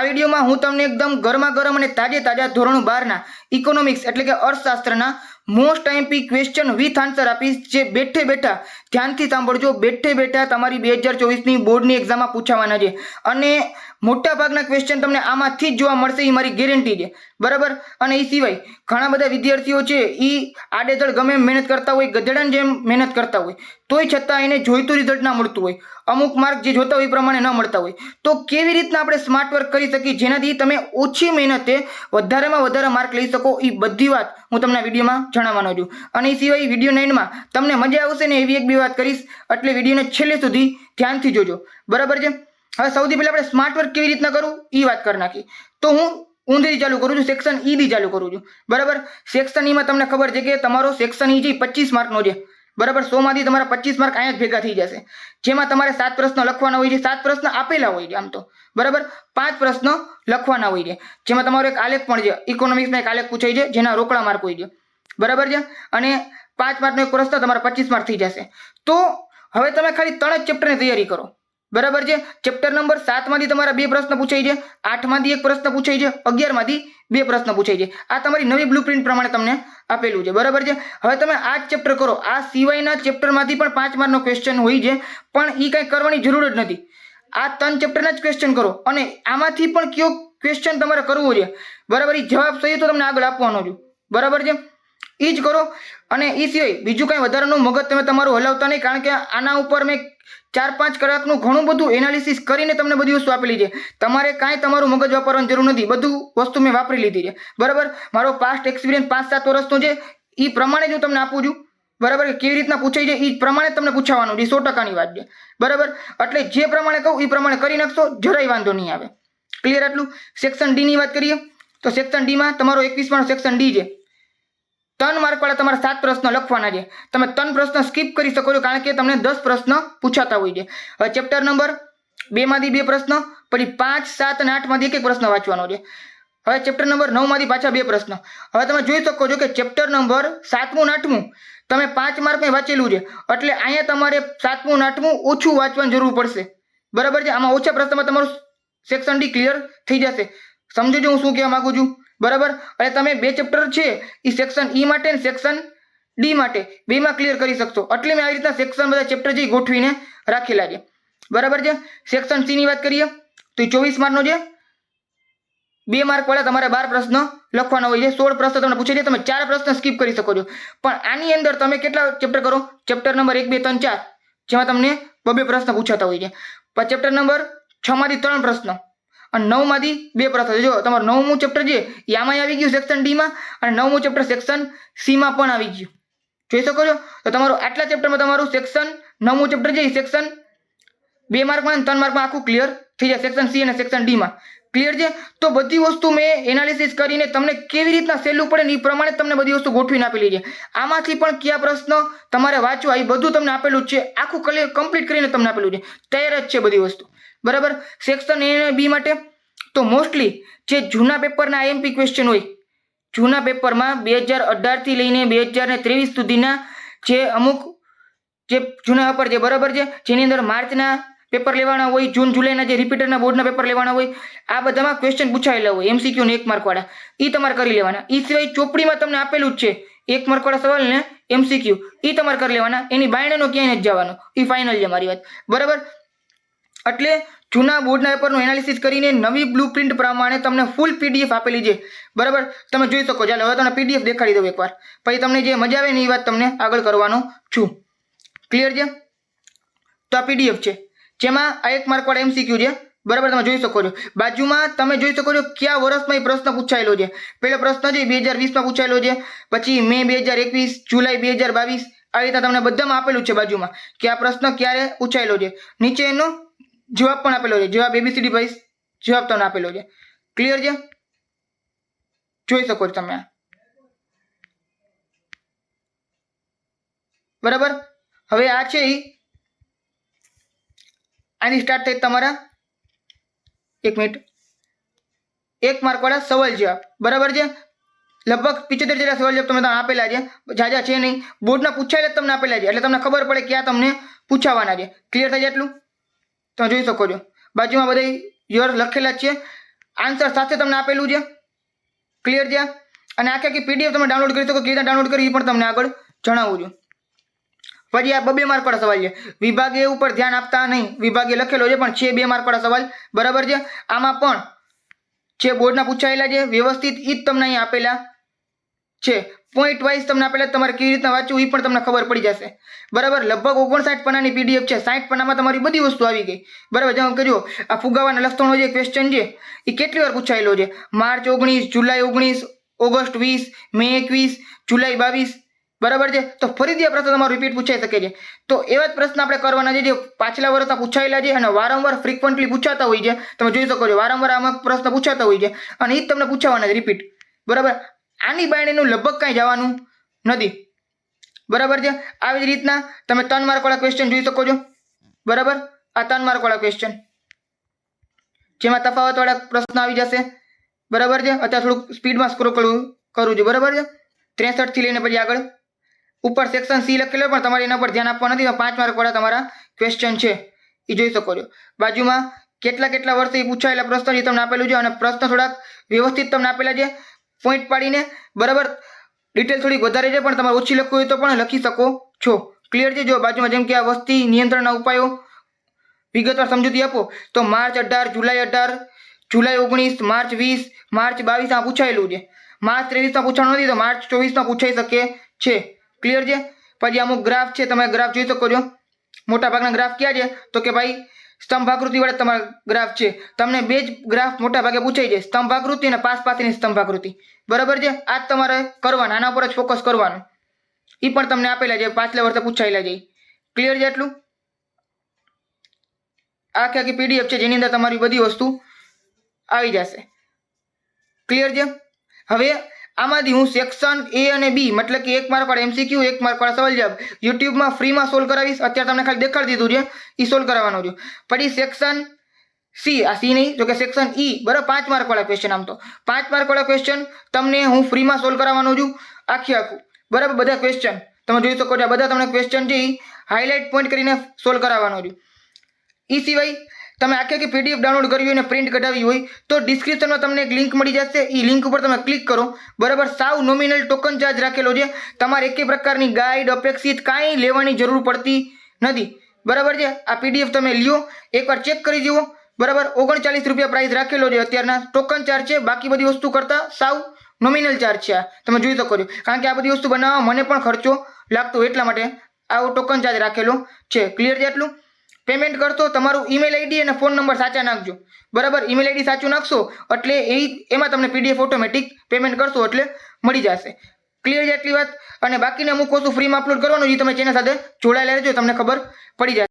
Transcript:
આ વિડીયોમાં હું તમને એકદમ ગરમા ગરમ અને તાજે તાજા ધોરણ બારના ઇકોનોમિક્સ એટલે કે અર્થશાસ્ત્રના most IMP question with answer આપીશ, જે બેઠે બેઠા ધ્યાનથી સાંભળજો. બેઠે બેઠા તમારી બે હજાર ચોવીસની બોર્ડની એક્ઝામમાં પૂછાવાના છે. અને મોટા ભાગના ક્વેશ્ચન તમને આમાંથી જ જોવા મળશે એ મારી ગેરંટી છે. બરાબર? અને એ સિવાય ઘણા બધા વિદ્યાર્થીઓ છે એ આડેધડ ગમે મહેનત કરતા હોય ગધેડાની જેમ મહેનત કરતા હોય, તોય છતાં એને જોઈતું રિઝલ્ટ ના મળતું હોય. અમુક માર્ક જે જોતા હોય એ પ્રમાણે ન મળતા હોય. તો કેવી રીતના આપણે સ્માર્ટ વર્ક કરી શકીએ? જેનાથી તમે ઓછી મહેનતે વધારેમાં વધારે માર્ક લઈ શકો એ બધી વાત હું તમને વિડીયોમાં જણાવવાનો છું. અને એ સિવાય વીડિયો નાઇનમાં તમને મજા આવશે ને એવી એક બે વાત કરીશ. એટલે વિડીયોને છેલ્લે સુધી ધ્યાનથી જોજો. બરાબર છે? હવે સૌથી પહેલાં આપણે સ્માર્ટ વર્ક કેવી રીતના કરવું એ વાત કરી નાખી. તો હું ઊંધેથી ચાલુ કરું છું સેક્શન ઈથી ચાલુ કરું છું. બરાબર? સેક્શન ઈમાં તમને ખબર છે કે તમારો સેક્શન ઈ છે પચીસ માર્કનો છે. બરાબર? સોમાંથી તમારા પચીસ માર્ક અહીંયા જ ભેગા થઈ જશે. જેમાં તમારે સાત પ્રશ્ન લખવાના હોય છે. સાત પ્રશ્ન આપેલા હોય છે આમ તો. બરાબર? પાંચ પ્રશ્નો લખવાના હોય છે. જેમાં તમારો એક આલેખ પણ છે. ઇકોનોમિક્સમાં એક આલેખ પૂછાય છે, જેના રોકડા માર્ક હોય છે. બરાબર છે? અને પાંચ માર્કનો એક પ્રશ્ન તમારા પચીસ માર્ક થઈ જશે. તો હવે તમે ખાલી ત્રણ જ ચેપ્ટરની તૈયારી કરો. બરાબર છે? ચેપ્ટર નંબર સાતમાંથી તમારા બે પ્રશ્ન પૂછાય છે, આઠમાંથી એક પ્રશ્ન પૂછાય છે, અગિયારમાંથી બે પ્રશ્ન પૂછાય છે. આ તમારી નવી બ્લુપ્રિન્ટ પ્રમાણે તમને આપેલું છે, બરાબર છે? હવે તમે આ જ ચેપ્ટર કરો. આ સિવાયના ચેપ્ટરમાંથી પણ પાંચ માર્કનો ક્વેશ્ચન હોય છે, પણ એ કાંઈ કરવાની જરૂર જ નથી. આ ત્રણ ચેપ્ટરના જ ક્વેશ્ચન કરો અને આમાંથી પણ કયો ક્વેશ્ચન તમારે કરવો છે, બરાબર? એ જવાબ સહી તો તમને આગળ આપવાનો છું, બરાબર છે? એ જ કરો. અને એ સિવાય બીજું કાંઈ વધારાનું મગજ તમે તમારું હલાવતા નહીં, કારણ કે આના ઉપર મેં ચાર પાંચ કલાકનું ઘણું બધું એનાલિસિસ કરીને તમને બધી વસ્તુ આપેલી છે. તમારે કાંઈ તમારું મગજ વાપરવાની જરૂર નથી. બધું વસ્તુ મેં વાપરી લીધી છે. બરાબર? મારો પાસ્ટ એક્સપિરિયન્સ પાંચ સાત વર્ષનો છે. એ પ્રમાણે જ હું તમને આપું છું. બરાબર? કેવી રીતના પૂછાય છે એ પ્રમાણે તમને પૂછાવાનું છે. સો ટકાની વાત છે. બરાબર? એટલે જે પ્રમાણે કહું એ પ્રમાણે કરી નાખશો. જરાય વાંધો નહીં આવે. ક્લિયર આટલું? સેક્શન ડીની વાત કરીએ? તો સેક્શન ડીમાં તમારો એકવીસમાં સેક્શન ડી છે. ત્રણ માર્કવાળા તમારા સાત પ્રશ્ન લખવાના છે. તમે ત્રણ પ્રશ્ન સ્કીપ કરી શકો છો કારણ કે તમને દસ પ્રશ્ન પૂછાતા હોય છે. હવે ચેપ્ટર નંબર બેમાંથી બે પ્રશ્ન, પછી પાંચ, સાત અને આઠમાંથી એક એક પ્રશ્ન વાંચવાનો છે. હવે ચેપ્ટર નંબર નવમાંથી પાછા બે પ્રશ્ન. હવે તમે જોઈ શકો છો કે ચેપ્ટર નંબર સાતમું અને આઠમું તમે પાંચ માર્કમાં વાંચેલું છે. એટલે અહીંયા તમારે સાતમું અને આઠમું ઓછું વાંચવાની જરૂર પડશે. બરાબર છે? આમાં ઓછા પ્રશ્નમાં તમારું સેક્શન ડી ક્લિયર થઈ જશે. સમજો છો હું શું કહેવા માંગુ છું? બરાબર? અને તમે બે ચેપ્ટર છે એ સેક્શન ઈ માટે સેક્શન ડી માટે. બેમાં ક્લિયર કરી શકશો. એટલે મેં આવી રીતના સેક્શન બધા ચેપ્ટર જે ગોઠવીને રાખેલા છે. બરાબર છે? સેક્શન સીની વાત કરીએ, તો એ ચોવીસ માર્કનો છે. બે માર્ક વાળા તમારે બાર પ્રશ્ન લખવાના હોય છે. સોળ પ્રશ્ન તમને પૂછે છે. તમે ચાર પ્રશ્ન સ્કીપ કરી શકો છો. પણ આની અંદર તમે કેટલા ચેપ્ટર કરો? ચેપ્ટર નંબર એક, બે, ત્રણ, ચાર. જેમાં તમને બબે પ્રશ્ન પૂછાતા હોય છે. પછી ચેપ્ટર નંબર છમાંથી ત્રણ પ્રશ્ન અને નવમાંથી બે પ્રશ્ન જો તમારું નવમું ચેપ્ટર છે એ આમાં આવી ગયું સેક્શન ડીમાં અને નવમું ચેપ્ટર સેક્શન સીમાં પણ આવી ગયું. જોઈ શકો છો? તો તમારું આટલા ચેપ્ટરમાં તમારું સેક્શન નવમું ચેપ્ટર છે એ સેક્શન બે માર્કમાં અને ત્રણ માર્કમાં આખું ક્લિયર થઈ જાય. સેક્શન સી અને સેક્શન ડીમાં ક્લિયર છે? તો બધી વસ્તુ મેં એનાલિસિસ કરીને તમને કેવી રીતના સહેલું પડે ને એ પ્રમાણે તમને બધી વસ્તુ ગોઠવીને આપેલી છે આમાંથી પણ કયા પ્રશ્ન તમારે વાંચવા એ બધું તમને આપેલું જ છે. આખું કમ્પ્લીટ કરીને તમને આપેલું છે. તૈયાર જ છે બધી વસ્તુ. બરાબર? સેક્શન એ બી માટે? તો મોસ્ટલી જે જૂના પેપરના આઈએમપી ક્વેશ્ચન હોય, જૂના પેપરમાં બે હજાર અઢારથી લઈને બે હજાર ને ત્રેવીસ સુધીના જે અમુક જે જૂના પેપર છે, બરાબર છે? જેની અંદર માર્ચના પેપર લેવાના હોય, જૂન, જુલાઈના જે રિપીટરના બોર્ડના પેપર લેવાના હોય, આ બધામાં ક્વેશ્ચન પૂછાયેલા હોય એમસીક્યુ ને એક માર્કવાળા. એ તમારે કરી લેવાના. એ સિવાય ચોપડીમાં તમને આપેલું જ છે, એક માર્કવાળા સવાલ ને એમસીક્યુ એ તમારે કરી લેવાના. એની બાયણેનો ક્યાંય નથી જવાનો. એ ફાઇનલ છે મારી વાત. બરાબર? એટલે જૂના બોર્ડના પેપરનું એનાલિસિસ કરીને નવી બ્લુ પ્રિન્ટ પ્રમાણે તમને ફૂલ પીડીએફ આપેલી છે. બરાબર? તમે જોઈ શકો ચાલો, હવે તમને પીડીએફ દેખાડી દઉં એકવાર. પછી તમને જે મજા આવે ને એ વાત તમને આગળ કરવાનો છું. ક્લિયર છે? તો આ પીડીએફ છે. જેમાં આ એક માર્કવાળા એમસીક્યુ છે. બરાબર? તમે જોઈ શકો છો. બાજુમાં તમે જોઈ શકો છો કયા વર્ષમાં એ પ્રશ્ન પૂછાયેલો છે. પહેલો પ્રશ્ન છે બે હજાર વીસમાં પૂછાયેલો છે. પછી મે બે હજાર એકવીસ, જુલાઈ બે હજાર બાવીસ આવી રીતે તમને બધામાં આપેલું છે બાજુમાં કે આ પ્રશ્ન ક્યારે પૂછાયેલો છે. નીચે એનો જવાબ પણ આપેલો છે. જવાબ એબીસીડી વાઇઝ જવાબ તમને આપેલો છે. ક્લિયર છે? જોઈ શકો છો તમે બરાબર? હવે આ છે આની સ્ટાર્ટ થઈ તમારા. એક મિનિટ. એક માર્કવાળા સવાલ જવાબ. બરાબર છે? લગભગ પિચોતેર જેટલા સવાલ જવાબ ત્યાં આપેલા છે. જાજા છે નહીં. બોર્ડના પૂછાયેલા તમને આપેલા છે. એટલે તમને ખબર પડે ક્યાં તમને પૂછાવાના છે. ક્લિયર થઈ જાય એટલું? તમે જોઈ શકો છો. બાજુમાં બધા યોર લખેલા જ છે. આન્સર સાથે તમને આપેલું છે. ક્લિયર છે? અને આખી આખી પીડીએફ તમે ડાઉનલોડ કરી શકો. કેવી ડાઉનલોડ કરી એ પણ તમને આગળ જણાવું છું. પછી આ બબે માર્ક વાળા સવાલ છે. વિભાગે ઉપર ધ્યાન આપતા નહીં. વિભાગે લખેલો છે, પણ છે બે માર્ક સવાલ. બરાબર છે? આમાં પણ જે બોર્ડના પૂછાયેલા છે, વ્યવસ્થિત ઈ જ તમને અહીં આપેલા છે. પોઈન્ટ વાઇઝ તમને આપેલા છે. તમારે કેવી રીતના વાંચવું એ પણ તમને ખબર પડી જશે. બરાબર? લગભગ ઓગણસાઠ પન્નાની પીડીએફ છે. સાઠ પન્નામાં તમારી બધી વસ્તુ આવી ગઈ. બરાબર? જેમ કર્યો આ ફુગાવાના લક્ષણો જે ક્વેશ્ચન છે એ કેટલી વાર પૂછાયેલો છે? માર્ચ ઓગણીસ, જુલાઈ ઓગણીસ, ઓગસ્ટ વીસ, મે એકવીસ, જુલાઈ બાવીસ. બરાબર છે? તો ફરીથી આ પ્રશ્ન તમારો રિપીટ પૂછાઈ શકે છે. તો એવા જ પ્રશ્ન આપણે કરવાના છે જે પાછલા વર્ષના પૂછાયેલા છે અને વારંવાર ફ્રિકવન્ટલી પૂછાતા હોય છે. તમે જોઈ શકો છો, વારંવાર આમાં પ્રશ્ન પૂછાતા હોય છે. અને એ જ તમને પૂછાવાના છે રિપીટ બરાબર? આની બાયણીનું લગભગ કાંઈ જવાનું નથી. બરાબર છે? આવી જ રીતના તમે ત્રણ માર્કવાળા ક્વેશ્ચન જોઈ શકો છો. બરાબર? આ ત્રણ માર્કવાળા ક્વેશ્ચન જેમાં તફાવતવાળા પ્રશ્ન આવી જશે. બરાબર છે? અત્યારે થોડુંક સ્પીડમાં સ્ક્રોલ કરું કરું છું. બરાબર છે? ત્રેસઠથી લઈને પછી આગળ. ઉપર સેક્શન સી લખેલો પણ તમારે એના પર ધ્યાન આપવા નથી પાંચ માર્કવાળા તમારા ક્વેશ્ચન છે. એ જોઈ શકો છો. બાજુમાં કેટલા કેટલા વર્ષે પૂછાયેલા પ્રશ્ન એ તમને આપેલું છે અને પ્રશ્ન થોડાક વ્યવસ્થિત તમને આપેલા છે. પોઈન્ટ પાડીને બરાબર ડિટેલ થોડીક વધારે છે, પણ તમારે ઓછી લખવું હોય તો પણ લખી શકો છો. ક્લિયર છે? જો બાજુમાં જેમ કે આ વસ્તી નિયંત્રણના ઉપાયો વિગતવાર સમજૂતી આપો, તો માર્ચ અઢાર, જુલાઈ અઢાર, જુલાઈ ઓગણીસ, માર્ચ વીસ, માર્ચ બાવીસમાં પૂછાયેલું છે. માર્ચ ત્રેવીસમાં પૂછવાનું નથી, તો માર્ચ ચોવીસમાં પૂછાઈ શકે છે. ક્લિયર છે? પછી અમુક ગ્રાફ છે, તમે ગ્રાફ જોઈ શકો છો. મોટા ભાગના ગ્રાફ ક્યાં છે? તો કે ભાઈ સ્તંભાકૃતિ વડે તમારા ગ્રાફ છે. તમને બે જ ગ્રાફ મોટા ભાગે પૂછાઈ જાય. સ્તંભાકૃતિ અને પાસ પાસની સ્તંભાકૃતિ. બરાબર છે? આ તમારે કરવાના, આના પર જ ફોકસ કરવાનું. એ પણ તમને આપેલા છે. પાછલા વર્ષે પૂછાયેલા છે. ક્લિયર છે એટલું? આખી આખી પીડીએફ છે, જેની અંદર તમારી બધી વસ્તુ આવી જશે. ક્લિયર છે? હવે આમાંથી હું સેક્શન એ અને બી મતલબ કે એક માર્ક વાળા એમસીક્યુ એક માર્ક વાળા સવાલ જવાબ યુટ્યુબમાં ફ્રીમાં સોલ્વ કરાવીશ. અત્યારે તમને ખાલી દેખાડી દીધું છે એ સોલ્વ કરાવવાનું છે. પછી સેક્શન સી આ સી નહીં જો કે સેક્શન ઈ બરાબર પાંચ માર્ક વાળા ક્વેશ્ચન આમ તો. પાંચ માર્ક વાળા ક્વેશ્ચન તમને હું ફ્રીમાં સોલ્વ કરાવવાનો છું, આખી આખું. બરાબર બધા ક્વેશ્ચન તમે જોઈ શકો છો બધા તમને ક્વેશ્ચન છે હાઇલાઇટ પોઈન્ટ કરીને સોલ્વ કરાવવાનો છું. એ સિવાય તમે આખી આખી પીડીએફ ડાઉનલોડ કરવી હોય અને પ્રિન્ટ કઢાવી હોય, તો ડિસ્ક્રિપ્શનમાં તમને એક લિંક મળી જશે. એ લિંક ઉપર તમે ક્લિક કરો. બરાબર, સાવ નોમિનલ ટોકન ચાર્જ રાખેલો છે. તમારે એકે પ્રકારની ગાઈડ અપેક્ષિત કાંઈ લેવાની જરૂર પડતી નથી. બરાબર છે? આ પીડીએફ તમે લ્યો. એકવાર ચેક કરી જુઓ. બરાબર, ઓગણચાલીસ રૂપિયા પ્રાઇસ રાખેલો છે અત્યારના. ટોકન ચાર્જ છે. બાકી બધી વસ્તુ કરતાં સાવ નોમિનલ ચાર્જ છે આ. તમે જોઈ શકો છો. કારણ કે આ બધી વસ્તુ બનાવવા મને પણ ખર્ચો લાગતો એટલા માટે આવો ટોકન ચાર્જ રાખેલો છે. ક્લિયર છે એટલું પેમેન્ટ કરશો, તમારું ઈમેલ આઈડી અને ફોન નંબર સાચા નાખજો. બરાબર? ઈમેલ આઈડી સાચું નાખશો, એટલે એ એમાં તમને પીડીએફ ઓટોમેટિક પેમેન્ટ કરશો, એટલે મળી જશે. ક્લિયર છે એટલી વાત? અને બાકીને અમુક વસ્તુ ફ્રીમાં અપલોડ કરવાનું એ તમે ચેનલ સાથે જોડાયેલા રહેજો, તમને ખબર પડી જશે